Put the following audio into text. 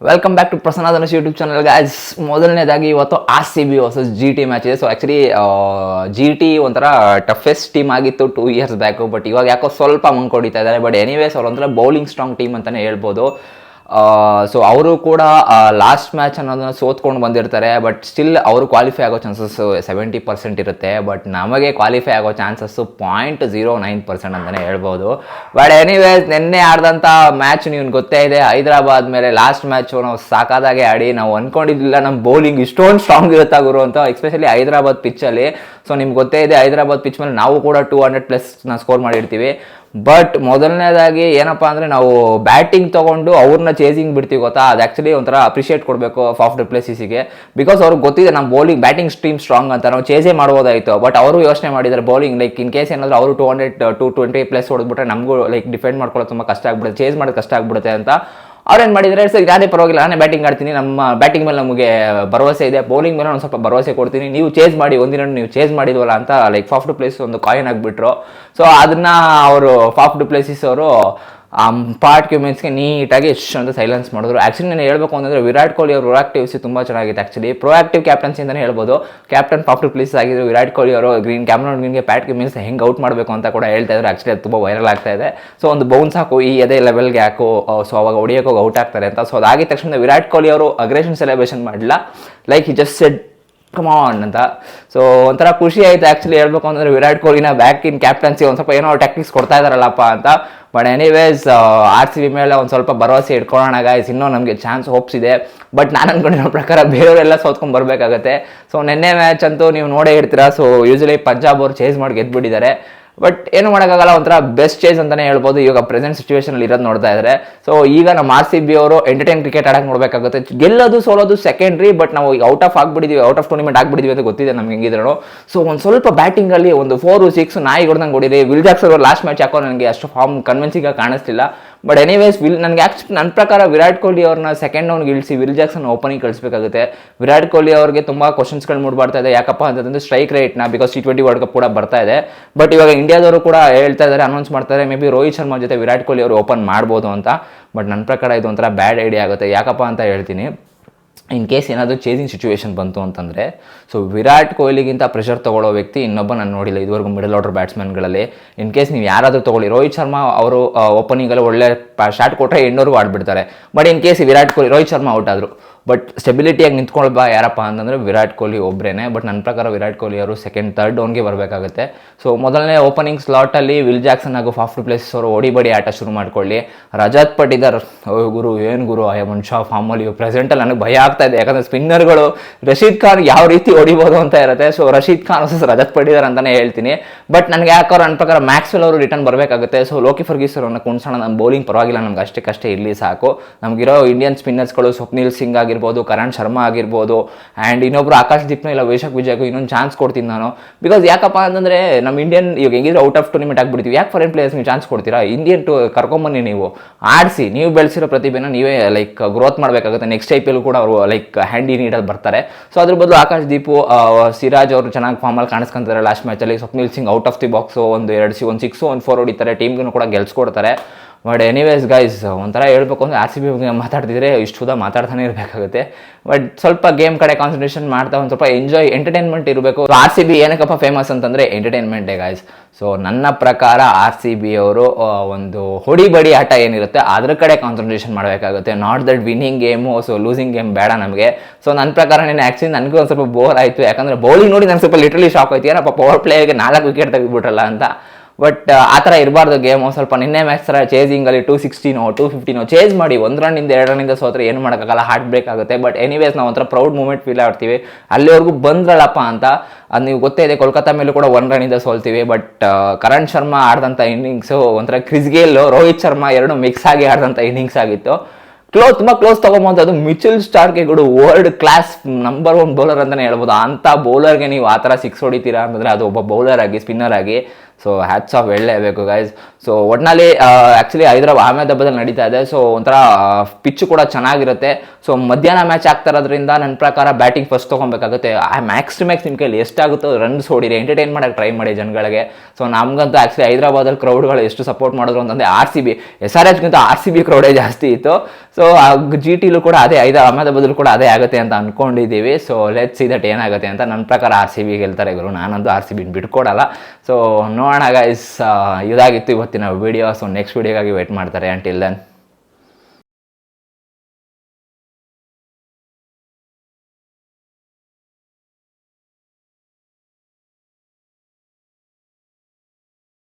Welcome back to Prasanna Dhanush YouTube channel guys ಮೊದಲನೇದಾಗಿ ಇವತ್ತು R C B versus G T match ಇದೆ. So actually G T ಒಂಥರ toughest team ಆಗಿತ್ತು two years back but ಇವಾಗ ಯಾಕೋ ಸ್ವಲ್ಪ ಮುಂಕೊಡಿತಾ ಇದ್ದಾರೆ. ಬಟ್ ಎನಿವೇಸ್ ಅವ್ರ ಒಂಥರ ಬೌಲಿಂಗ್ ಸ್ಟ್ರಾಂಗ್ ಟೀಮ್ ಅಂತಲೇ ಹೇಳ್ಬೋದು. ಸೊ ಅವರು ಕೂಡ ಲಾಸ್ಟ್ ಮ್ಯಾಚ್ ಅನ್ನೋದನ್ನ ಸೋತ್ಕೊಂಡು ಬಂದಿರ್ತಾರೆ ಬಟ್ ಸ್ಟಿಲ್ ಅವರು ಕ್ವಾಲಿಫೈ ಆಗೋ ಚಾನ್ಸಸ್ ಸೆವೆಂಟಿ ಪರ್ಸೆಂಟ್ ಇರುತ್ತೆ ಬಟ್ ನಮಗೆ ಕ್ವಾಲಿಫೈ ಆಗೋ chances point zero nine percent ಅಂತಲೇ ಹೇಳ್ಬೋದು. ಬಟ್ ಎನಿವೇಸ್ ನಿನ್ನೆ ಆಡಿದಂಥ ಮ್ಯಾಚ್ ನೀವು ಗೊತ್ತೇ ಇದೆ, ಹೈದರಾಬಾದ್ ಮೇಲೆ ಲಾಸ್ಟ್ ಮ್ಯಾಚು ನಾವು ಸಾಕಾದಾಗೆ ಆಡಿ, ನಾವು ಅಂದ್ಕೊಂಡಿದ್ದಿಲ್ಲ ನಮ್ಮ ಬೌಲಿಂಗ್ ಇಷ್ಟೊಂದು ಸ್ಟ್ರಾಂಗ್ ಇರುತ್ತಾ ಗುರು ಅಂತ ಎಸ್ಪೆಷಲಿ ಹೈದರಾಬಾದ್ ಪಿಚ್ಚಲ್ಲಿ ಸೊ ನಿಮ್ಗೆ ಗೊತ್ತೇ ಇದೆ, ಹೈದರಾಬಾದ್ ಪಿಚ್ ಮೇಲೆ ನಾವು ಕೂಡ ಟೂ ಹಂಡ್ರೆಡ್ ಪ್ಲಸ್ ನಾವು ಸ್ಕೋರ್ ಮಾಡಿರ್ತೀವಿ. ಬಟ್ ಮೊದಲನೇದಾಗಿ ಏನಪ್ಪ ಅಂದರೆ ನಾವು ಬ್ಯಾಟಿಂಗ್ ತೊಗೊಂಡು ಅವ್ರನ್ನ ಚೇಸಿಂಗ್ ಬಿಡ್ತೀವಿ ಗೊತ್ತಾ? ಅದು ಆ್ಯಕ್ಚುಲಿ ಒಂಥರ ಅಪ್ರಿಷಿಯೇಟ್ ಕೊಡಬೇಕು ಫಾಫ್ ಡಿಪ್ಲೆಸಿಸಿಗೆ ಬಿಕಾಸ್ ಅವ್ರಿಗೆ ಗೊತ್ತಿದೆ ನಮ್ಮ ಬೌಲಿಂಗ್ ಬ್ಯಾಟಿಂಗ್ ಸ್ಟ್ರೀಮ್ ಸ್ಟ್ರಾಂಗ್ ಅಂತ. ನಾವು ಚೇಸೇ ಮಾಡ್ಬೋದಾಯಿತು. ಬಟ್ ಅವರು ಯೋಚನೆ ಮಾಡಿದ್ದಾರೆ ಬೌಲಿಂಗ್ ಲೈಕ್ ಇನ್ ಕೇಸ್ ಏನಾದರೂ ಅವರು two hundred to twenty plus ಹೊಡೆದ್ಬಿಟ್ರೆ ನಮಗೂ ಲೈಕ್ ಡಿಫೆಂಡ್ ಮಾಡ್ಕೊಳ್ಳೋದು ತುಂಬ ಕಷ್ಟ ಆಗ್ಬಿಡುತ್ತೆ ಚೇಸ್ ಮಾಡೋದು ಕಷ್ಟ ಆಗ್ಬಿಡುತ್ತೆ ಅಂತ. ಅವ್ರೇನು ಮಾಡಿದರೆ, ಸರಿ ಯಾರೇ ಪರವಾಗಿಲ್ಲ, ನಾನೇ ಬ್ಯಾಟಿಂಗ್ ಆಡ್ತೀನಿ, ನಮ್ಮ ಬ್ಯಾಟಿಂಗ್ ಮೇಲೆ ನಮಗೆ ಭರವಸೆ ಇದೆ ಬೌಲಿಂಗ್ ಮೇಲೆ ಒಂದು ಸ್ವಲ್ಪ ಭರವಸೆ ಕೊಡ್ತೀನಿ, ನೀವು ಚೇಸ್ ಮಾಡಿ ಒಂದಿನ ನೀವು ಚೇಸ್ ಮಾಡಿದ್ವಲ್ಲ ಅಂತ ಲೈಕ್ ಫಾಫ್ಟ್ ಪ್ಲೇಸ್ ಒಂದು ಕಾಯಿನ್ ಆಗಿಬಿಟ್ರು ಸೊ ಅದನ್ನ ಅವರು ಫಾಫ್ಟ್ ಪ್ಲೇಸಸ್ ಅವರು ಪಾರ್ಟ್ ಕ್ಯೂಮೆನ್ಸ್ಗೆ ನೀಟಾಗಿ ಅಂತ ಸೈಲೆನ್ಸ್ ಮಾಡಿದ್ರು. ಆ್ಯಕ್ಚುಲಿ ನಾನು ಹೇಳ್ಬೇಕು ಅಂತಂದರೆ ವಿರಾಟ್ ಕೊಹ್ಲಿ ಅವರು ಪ್ರೊಆಕ್ಟಿವ್ಸಿ ತುಂಬ ಚೆನ್ನಾಗಿತ್ತು ಆ್ಯಕ್ಚುಲಿ ಪ್ರೊಆಕ್ಟಿವ್ ಕ್ಯಾಪ್ಟನ್ಸಿ ಅಂತಲೇ ಹೇಳ್ಬೋದು. ಕ್ಯಾಪ್ಟನ್ ಪಾಪ್ಟು ಪ್ಲೇಸ್ ಆಗಿದ್ರು ವಿರಾಟ್ ಕೊಹ್ಲಿ ಅವರು ಗ್ರೀನ್ ಕ್ಯಾಮ್ರಾನ್ ಗ್ರೀನ್ಗೆ ಪ್ಯಾಟ್ ಕ್ಯೂಮೆನ್ಸ್ ಹೆಂಗೆ ಔಟ್ ಮಾಡಬೇಕು ಅಂತ ಕೂಡ ಹೇಳ್ತಾ ಇದ್ದಾರೆ ಆ್ಯಕ್ಚುಲಿ ಅದು ತುಂಬ ವೈರಲ್ ಆಗ್ತಾ ಇದೆ. ಸೊ ಒಂದು ಬೌನ್ಸ್ ಹಾಕು ಈ ಅದೇ ಲೆವೆಲ್ಗೆ ಹಾಕು. ಸೊ ಅವಾಗ ಹೊಡಿಯೋಕೆ ಔಟ್ ಆಗ್ತಾರೆ ಅಂತ. ಸೊ ಅದಾಗಿದ ತಕ್ಷಣ ವಿರಾಟ್ ಕೊಹ್ಲಿ ಅವರು ಅಗ್ರೆಷನ್ ಸೆಲೆಬ್ರೇಷನ್ ಮಾಡಲಿಲ್ಲ. Like he just said come on ಅಂತ. ಸೊ ಒಂಥರ ಖುಷಿ ಆಯಿತು ಆ್ಯಕ್ಚುಲಿ ಹೇಳ್ಬೇಕು ಅಂದರೆ ವಿರಾಟ್ ಕೊಹ್ಲಿನ ಬ್ಯಾಕ್ ಇನ್ ಕ್ಯಾಪ್ಟನ್ಸಿ ಒಂದು ಸ್ವಲ್ಪ ಏನೋ ಟೆಕ್ನಿಕ್ಸ್ ಕೊಡ್ತಾ ಇದಾರಲ್ಲಪ್ಪ ಅಂತ. But anyways R C B ಮೇಲೆ ಒಂದು ಸ್ವಲ್ಪ ಭರವಸೆ ಇಟ್ಕೊಳ್ಳೋಣ ಗಾಯ್ಸ್ ಇನ್ನೂ ನಮಗೆ ಚಾನ್ಸ್ ಹೋಪ್ಸ್ ಇದೆ. ಬಟ್ ನಾನು ಅಂದ್ಕೊಂಡಿರೋ ಪ್ರಕಾರ ಬೇರೆಯವರೆಲ್ಲ ಸೋತ್ಕೊಂಡು ಬರಬೇಕಾಗತ್ತೆ. ಸೊ ನಿನ್ನೆ ಮ್ಯಾಚ್ ಅಂತೂ ನೀವು ನೋಡೇ ಇರ್ತೀರಾ. ಸೊ ಯೂಶಲಿ ಪಂಜಾಬ್ ಅವರು ಚೇಸ್ ಮಾಡಿ ಗೆದ್ಬಿಟ್ಟಿದ್ದಾರೆ. ಬಟ್ ಏನು ಮಾಡೋಕ್ಕಾಗಲ್ಲ, ಒಂಥರ ಬೆಸ್ಟ್ ಚೇಸ್ ಅಂತಲೇ ಹೇಳ್ಬೋದು. ಇವಾಗ ಪ್ರೆಸೆಂಟ್ ಸಿಚುವೇಷನಲ್ಲಿ ಇರೋದು ನೋಡ್ತಾ ಇದ್ದಾರೆ ಸೊ ಈಗ ನಮ್ಮ ಆರ್ ಸಿ ಬಿ ಅವರು ಎಂಟರ್ಟೈನ್ ಕ್ರಿಕೆಟ್ ಆಡಕ್ಕೆ ನೋಡಬೇಕಾಗುತ್ತೆ. ಗೆಲ್ಲೋದು, ಸೋಲೋದು ಸೆಕೆಂಡ್ರಿ ಬಟ್ ನಾವು ಔಟ್ ಆಫ್ ಆಗ್ಬಿಟ್ಟಿದ್ದೀವಿ ಔಟ್ ಆಫ್ ಟೂರ್ನಿಮೆಂಟ್ ಆಗ್ಬಿಟ್ಟಿದ್ದೀವಿ ಅಂತ ಗೊತ್ತಿದೆ ನಮ್ಗೆ ಹೆಂಗಿದ್ರು. ಸೊ ಒಂದು ಸ್ವಲ್ಪ ಬ್ಯಾಟಿಂಗಲ್ಲಿ ಒಂದು ಫೋರು ಸಿಕ್ಸ್ ನಾಯಿ ಹೊಡೆದಂಗೆ ಹೊಡಿದೆ. ವಿಲ್ ಜಾಕ್ಸ್ ಅವರು ಲಾಸ್ಟ್ ಮ್ಯಾಚ್ ಹಾಕೋ ನನಗೆ ಅಷ್ಟು ಫಾರ್ಮ್ ಕನ್ವಿನ್ಸಿಂಗ್ ಕಾಣಿಸ್ತಿಲ್ಲ ಬಟ್ ಎನಿವೇಸ್ ವಿಲ್ ನನಗೆ ಆ್ಯಕ್ಚುಲಿ ನನ್ನ ಪ್ರಕಾರ ವಿರಾಟ್ ಕೊಹ್ಲಿ ಅವ್ರನ್ನ ಸೆಕೆಂಡ್ ರೌಂಡ್ಗೆ ಇಳಿಸಿ ವಿಲ್ ಜಾಕ್ಸನ್ ಓಪನಿಂಗ್ ಕಳಿಸ್ಬೇಕಾಗುತ್ತೆ. ವಿರಾಟ್ ಕೊಹ್ಲಿ ಅವ್ರಿಗೆ ತುಂಬ ಕ್ವಶನ್ಸ್ಗಳು ಮೂಡ್ಬರ್ತಾ ಇದೆ. ಯಾಕಪ್ಪ ಅಂತಂದ್ರೆ strike ರೇಟ್ನ because T twenty world cup ಕೂಡ ಬರ್ತಾ ಇದೆ. ಬಟ್ ಇವಾಗ ಇಂಡಿಯಾದವರು ಕೂಡ ಹೇಳ್ತಾ ಇದ್ದಾರೆ ಅನೌನ್ಸ್ ಮಾಡ್ತಾರೆ. ಮೇ ಬಿ ರೋಹಿತ್ ಶರ್ಮಾ ಜೊತೆ ವಿರಾಟ್ ಕೊಹ್ಲಿ ಅವರು ಓಪನ್ ಮಾಡ್ಬೋದು ಅಂತ. ಬಟ್ ನನ್ನ ಪ್ರಕಾರ ಇದು ಒಂಥರ ಬ್ಯಾಡ್ ಐಡಿಯಾ ಆಗುತ್ತೆ. ಯಾಕಪ್ಪ ಅಂತ ಹೇಳ್ತೀನಿ. ಇನ್ ಕೇಸ್ ಏನಾದರೂ ಚೇಸಿಂಗ್ ಸಿಚುವೇಶನ್ ಬಂತು ಅಂತಂದರೆ ಸೊ ವಿರಾಟ್ ಕೊಹ್ಲಿಗಿಂತ ಪ್ರೆಷರ್ ತೊಗೊಳ್ಳೋ ವ್ಯಕ್ತಿ ಇನ್ನೊಬ್ಬ ನಾನು ನೋಡಿಲ್ಲ, ಇದುವರೆಗೂ ಮಿಡಲ್ ಆರ್ಡರ್ ಬ್ಯಾಟ್ಸ್ಮನ್ಗಳಲ್ಲಿ ಇನ್ ಕೇಸ್ ನೀವು ಯಾರಾದರೂ ತೊಗೊಳ್ಳಿ, ರೋಹಿತ್ ಶರ್ಮಾ ಅವರು ಓಪನಿಂಗಲ್ಲಿ ಒಳ್ಳೆ ಶಾಟ್ ಕೊಟ್ಟರೆ ಎಂಡೋರ್ಗೂ ಆಡ್ಬಿಡ್ತಾರೆ. But in case Virat Kohli, Rohit Sharma out ಆದರು. ಬಟ್ ಸ್ಟೆಬಿಲಿಟಿಯಾಗಿ ನಿಂತ್ಕೊಳ್ಬಾ ಯಾರಪ್ಪ ಅಂತಂದರೆ ವಿರಾಟ್ ಕೊಹ್ಲಿ ಒಬ್ಬರೇನೆ ಬಟ್ ನನ್ನ ಪ್ರಕಾರ ವಿರಾಟ್ ಕೊಹ್ಲಿ ಅವರು ಸೆಕೆಂಡ್ ತರ್ಡ್ ಡೌನ್ಗೆ ಬರಬೇಕಾಗುತ್ತೆ. ಸೊ ಮೊದಲನೇ ಓಪನಿಂಗ್ ಸ್ಲಾಟಲ್ಲಿ ವಿಲ್ ಜಾಕ್ಸನ್ ಹಾಗೂ ಫಾಫ್ ಪ್ಲೇಸ್ ಅವರು ಓಡಿಬಡಿ ಆಟ ಶುರು ಮಾಡ್ಕೊಳ್ಳಿ. ರಜಾತ್ ಪಟ್ಟಿದಾರ್ ಗುರು, ಏನು ಗುರು ಆ ಮನುಷ್ಯ ಫಾರ್ಮಲ್ಲಿ ಪ್ರೆಸೆಂಟಲ್ಲಿ ನನಗೆ ಭಯ ಆಗ್ತಾ ಇದೆ. ಯಾಕಂದ್ರೆ ಸ್ಪಿನ್ನರ್ಗಳು ರಶೀದ್ ಖಾನ್ ಯಾವ ರೀತಿ ಹೊಡಿಬೋದು ಅಂತ ಇರುತ್ತೆ. ಸೊ ರಶೀದ್ ಖಾನ್ ವರ್ಸಸ್ ರಜತ್ ಪಡಿದಾರೆ ಅಂತಲೇ ಹೇಳ್ತೀನಿ. ಬಟ್ ನನಗೆ ಯಾಕೋ ನನ್ನ ಪ್ರಕಾರ ಮ್ಯಾಕ್ಸ್ವೆಲ್ ಅವರು ರಿಟರ್ನ್ ಬರಬೇಕಾಗುತ್ತೆ. ಸೊ ಲೋಕಿ ಫರ್ಗೀಸರ್ ಅವ್ರನ್ನ ಕುಣ್ಸೋಣ. ನಮ್ಮ ಬೌಲಿಂಗ್ ಪರವಾಗಿಲ್ಲ. ನಮ್ಗೆ ಅಷ್ಟಕ್ಕಷ್ಟೇ ಇರಲಿ ಸಾಕು. ನಮಗಿರೋ ಇಂಡಿಯನ್ ಸ್ಪಿನ್ನರ್ಸ್ಗಳು ಸ್ವಪ್ನಿಲ್ ಸಿಂಗ್ ಆಗಿರ್ಬೋದು ಕರಣ್ ಶರ್ಮಾ ಆಗಿರ್ಬೋದು ಆ್ಯಂಡ್ ಇನ್ನೊಬ್ರು ಆಕಾಶ್ ದೀಪ್ನ ಇಲ್ಲ ವೇಷಕ್ ವಿಜಯ್ಗೂ ಇನ್ನೊಂದು ಚಾನ್ಸ್ ಕೊಡ್ತೀನಿ ನಾನು. ಬಿಕಾಸ್ ಯಾಕಪ್ಪ ಅಂತಂದರೆ ನಮ್ಮ ಇಂಡಿಯನ್ ಇವಾಗ ಹೆಂಗಿದ್ರೆ ಔಟ್ ಆಫ್ ಟೂರ್ನಿಮೆಂಟ್ ಆಗಿಬಿಡ್ತೀವಿ. ಯಾಕೆ ಫಾರಿನ್ ಪ್ಲೇಯರ್ಸ್ ನೀವು ಚಾನ್ಸ್ ಕೊಡ್ತೀರಾ? ಇಂಡಿಯನ್ ಟು ಕರ್ಕೊಂಬನ್ನಿ ನೀವು. ಆಡಿಸಿ. ನೀವು ಬೆಳೆಸಿರೋ ಪ್ರತಿಭೆನ ನೀವೇ ಲೈಕ್ ಗ್ರೋತ್ ಮಾಡಬೇಕಾಗುತ್ತೆ. ನೆಕ್ಸ್ಟ್ ಐ ಪಿ ಎಲ್ ಕೂಡ ಅವರು ಲೈಕ್ ಹ್ಯಾಂಡಿ ನೀಡಲ್ಲಿ ಬರ್ತಾರೆ. ಸೊ ಅದ್ರ ಬದಲು ಆಕಾಶ್ ದೀಪು ಸಿರಾಜ್ ಅವರು ಚೆನ್ನಾಗಿ ಫಾರ್ಮಲ್ಲಿ ಕಾಣಿಸ್ಕೊಂತಾರೆ last ಮ್ಯಾಚಲ್ಲಿ Swapnil Singh out of the box ಒಂದು ಎರಡು ಸಿ ಒಂದು ಸಿಕ್ಸು ಒಂದು ಫೋರ್ ಹೊಡಿತಾರೆ. ಟೀಮ್ಗೂ ಕೂಡ ಗೆಲ್ಸ್ಕೊಡ್ತಾರೆ. ಬಟ್ ಎನಿವೇಸ್ ಗೈಸ್ ಒಂಥರ ಹೇಳ್ಬೇಕು ಅಂದರೆ ಆರ್ ಸಿ ಬಿ ಬಗ್ಗೆ ಮಾತಾಡ್ತಿದ್ರೆ ಇಷ್ಟು ಉದ ಮಾತಾಡ್ತಾನೆ ಇರಬೇಕಾಗುತ್ತೆ. ಬಟ್ ಸ್ವಲ್ಪ ಗೇಮ್ ಕಡೆ ಕಾನ್ಸಂಟ್ರೇಷನ್ ಮಾಡ್ತಾ ಒಂದು ಸ್ವಲ್ಪ ಎಂಜಾಯ್ ಎಂಟರ್ಟೈನ್ಮೆಂಟ್ ಇರಬೇಕು. ಆರ್ ಸಿ ಬಿ ಏನಕ್ಕಪ್ಪ ಫೇಮಸ್ ಅಂತಂದರೆ ಎಂಟರ್ಟೈನ್ಮೆಂಟೇ ಗೈಸ್ ಸೊ ನನ್ನ ಪ್ರಕಾರ ಆರ್ ಸಿ ಬಿ ಅವರು ಒಂದು ಹೊಡಿ ಬಡಿ ಆಟ ಏನಿರುತ್ತೆ, ಅದ್ರ ಕಡೆ ಕಾನ್ಸಂಟ್ರೇಷನ್ ಮಾಡಬೇಕಾಗುತ್ತೆ. Not that winning game so losing game ಬೇಡ ನಮಗೆ. ಸೊ ನನ್ನ ಪ್ರಕಾರ ನೀನು ಆ್ಯಕ್ಚುಲಿ ನನಗೂ ಒಂದು ಸ್ವಲ್ಪ ಬೋರ್ ಆಯಿತು. ಯಾಕಂದರೆ ಬೌಲಿಂಗ್ ನೋಡಿ ನಂಗೆ ಸ್ವಲ್ಪ ಲಿಟ್ರಲಿ ಶಾಕ್ ಆಯ್ತು. ಏನಪ್ಪ ಪವರ್ ಪ್ಲೇಯರ್ಗೆ ನಾಲ್ಕು ವಿಕೆಟ್ ತೆಗೆದುಬಿಟ್ರಲ್ಲ ಅಂತ. ಬಟ್ ಆ ಥರ ಇರಬಾರ್ದು ಗೇಮು ಸ್ವಲ್ಪ ನಿನ್ನೆ ಮ್ಯಾಚ್ ಥರ ಚೇಸಿಂಗಲ್ಲಿ ಟೂ ಸಿಕ್ಸ್ಟೀನೋ ಟೂ ಫಿಫ್ಟೀನೋ ಚೇಸ್ ಮಾಡಿ. ಒಂದು ರನ್ನಿಂದ ಎರಡು ರನ್ನಿಂದ ಸೋತ್ರೆ ಏನು ಮಾಡೋಕ್ಕಾಗಲ್ಲ. ಹಾರ್ಟ್ ಬ್ರೇಕ್ ಆಗುತ್ತೆ. ಬಟ್ ಎನಿವೇಸ್ ನಾವು ಒಂಥರ ಪ್ರೌಡ್ ಮೂಮೆಂಟ್ ಫೀಲ್ ಆಡ್ತೀವಿ. ಅಲ್ಲಿವರೆಗೂ ಬಂದ್ರಲ್ಲಪ್ಪ ಅಂತ, ಅದು ನೀವು ಗೊತ್ತೇ ಇದೆ, ಕೋಲ್ಕತ್ತಾ ಮೇಲೂ ಕೂಡ ಒನ್ ರನ್ನಿಂದ ಸೋಲ್ತೀವಿ. ಬಟ್ ಕರಣ್ ಶರ್ಮಾ ಆಡಿದಂಥ ಇನ್ನಿಂಗ್ಸು ಒಂಥರ ಕ್ರಿಸ್ ಗೇಲ್ ರೋಹಿತ್ ಶರ್ಮಾ ಎರಡು ಮಿಕ್ಸ್ ಆಗಿ ಆಡಿದಂಥ ಇನ್ನಿಂಗ್ಸ್ ಆಗಿತ್ತು. ಕ್ಲೋಸ್ ತುಂಬ ಕ್ಲೋಸ್ ತೊಗೊಂಬೋದು. ಅದು ಸ್ಟಾರ್ಗೆ ಕೂಡ world class number one bowler ಅಂತಲೇ ಹೇಳ್ಬೋದು. ಅಂಥ ಬೌಲರ್ಗೆ ನೀವು ಆ ಥರ ಸಿಕ್ಸ್ ಹೊಡಿತೀರಾ ಅಂತಂದರೆ ಅದು ಒಬ್ಬ ಬೌಲರ್ ಆಗಿ ಸ್ಪಿನ್ನರ್ ಆಗಿ ಸೊ ಹ್ಯಾಟ್ಸ್ ಆಫ್ ಹೇಳಲೇಬೇಕು ಗೈಸ್ ಸೊ ಒಟ್ನಲ್ಲಿ ಆ್ಯಕ್ಚುಲಿ ಹೈದರಾಬಾದ್ ಅಹಮದಾಬಾದಲ್ಲಿ ನಡೀತಾ ಇದೆ. ಸೊ ಒಂಥರ ಪಿಚ್ ಕೂಡ ಚೆನ್ನಾಗಿರುತ್ತೆ. ಸೊ ಮಧ್ಯಾಹ್ನ ಮ್ಯಾಚ್ ಆಗ್ತಾ ಇರೋದ್ರಿಂದ ನನ್ನ ಪ್ರಕಾರ ಬ್ಯಾಟಿಂಗ್ ಫಸ್ಟ್ ತೊಗೊಬೇಕಾಗುತ್ತೆ. ಮ್ಯಾಕ್ಸ್ ಟು ಮ್ಯಾಕ್ಸ್ ನಿಮ್ಮ ಕೈಲಿ ಎಷ್ಟಾಗುತ್ತೋ ರನ್ಸ್ ಹೊಡಿರಿ ಎಂಟರ್ಟೈನ್ ಮಾಡೋಕ್ಕೆ ಟ್ರೈ ಮಾಡಿ ಜನಗಳಿಗೆ. ಸೊ ನಮಗಂತೂ ಆ್ಯಕ್ಚುಲಿ ಹೈದರಾಬಾದಲ್ಲಿ ಕ್ರೌಡ್ಗಳು ಎಷ್ಟು ಸಪೋರ್ಟ್ ಮಾಡಿದ್ರು ಅಂತಂದರೆ R C B S R ಎಚ್ಗಿಂತ R C B ಕ್ರೌಡೇ ಜಾಸ್ತಿ ಇತ್ತು. ಸೊ ಜಿ ಟಿಲೂ ಕೂಡ ಅದೇ ಐದು ಅಹಮದಾಬಾದಲ್ಲೂ ಕೂಡ ಅದೇ ಆಗುತ್ತೆ ಅಂತ ಅಂದ್ಕೊಂಡಿದ್ದೀವಿ ಸೊ ಲೆಟ್ಸ್ ಸಿ ದಟ್ ಏನಾಗುತ್ತೆ ಅಂತ. ನನ್ನ ಪ್ರಕಾರ ಆರ್ ಸಿ ಬಿ ಗೆಲ್ತಾರೆ ಗುರು. ನಾನಂತೂ ಆರ್ ಸಿ ಬಿನ ಬಿಟ್ಕೊಡಲ್ಲ. ಸೊ ಗೈಸ್ ಇದಾಗಿತ್ತು ಇವತ್ತಿನ ವಿಡಿಯೋ ಸೊ ನೆಕ್ಸ್ಟ್ ವಿಡಿಯೋಗಾಗಿ ವೇಟ್ ಮಾಡ್ತಾರೆ. Until then